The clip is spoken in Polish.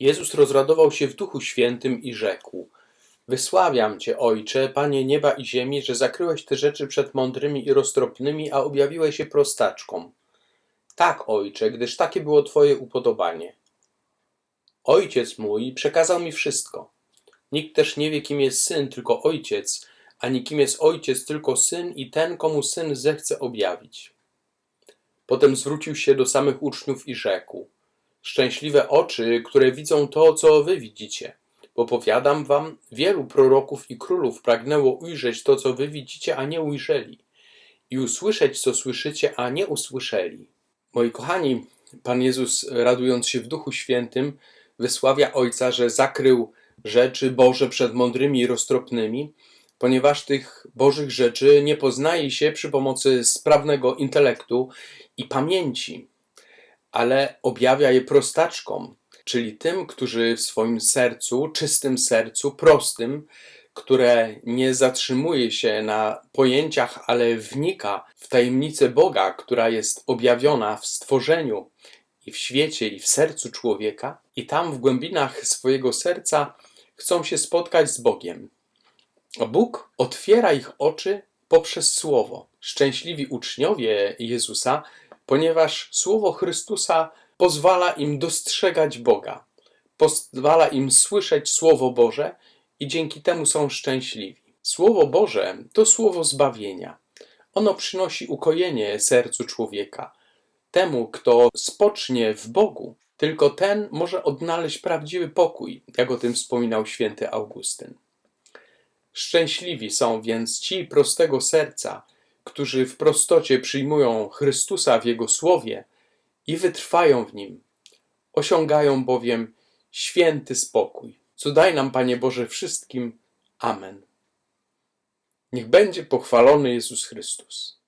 Jezus rozradował się w Duchu Świętym i rzekł: Wysławiam Cię, Ojcze, Panie nieba i ziemi, że zakryłeś te rzeczy przed mądrymi i roztropnymi, a objawiłeś je prostaczkom. Tak, Ojcze, gdyż takie było Twoje upodobanie. Ojciec mój przekazał mi wszystko. Nikt też nie wie, kim jest syn, tylko ojciec, ani kim jest ojciec, tylko syn i ten, komu syn zechce objawić. Potem zwrócił się do samych uczniów i rzekł: Szczęśliwe oczy, które widzą to, co wy widzicie. Bo powiadam wam, wielu proroków i królów pragnęło ujrzeć to, co wy widzicie, a nie ujrzeli, i usłyszeć, co słyszycie, a nie usłyszeli. Moi kochani, Pan Jezus, radując się w Duchu Świętym, wysławia Ojca, że zakrył rzeczy Boże przed mądrymi i roztropnymi, ponieważ tych Bożych rzeczy nie poznaje się przy pomocy sprawnego intelektu i pamięci, ale objawia je prostaczkom, czyli tym, którzy w swoim sercu, czystym sercu, prostym, które nie zatrzymuje się na pojęciach, ale wnika w tajemnicę Boga, która jest objawiona w stworzeniu i w świecie, i w sercu człowieka, i tam w głębinach swojego serca chcą się spotkać z Bogiem. Bóg otwiera ich oczy poprzez Słowo. Szczęśliwi uczniowie Jezusa, ponieważ Słowo Chrystusa pozwala im dostrzegać Boga, pozwala im słyszeć Słowo Boże i dzięki temu są szczęśliwi. Słowo Boże to słowo zbawienia. Ono przynosi ukojenie sercu człowieka. Temu, kto spocznie w Bogu, tylko ten może odnaleźć prawdziwy pokój, jak o tym wspominał święty Augustyn. Szczęśliwi są więc ci prostego serca, którzy w prostocie przyjmują Chrystusa w Jego słowie i wytrwają w nim. Osiągają bowiem święty spokój. Co daj nam, Panie Boże, wszystkim. Amen. Niech będzie pochwalony Jezus Chrystus.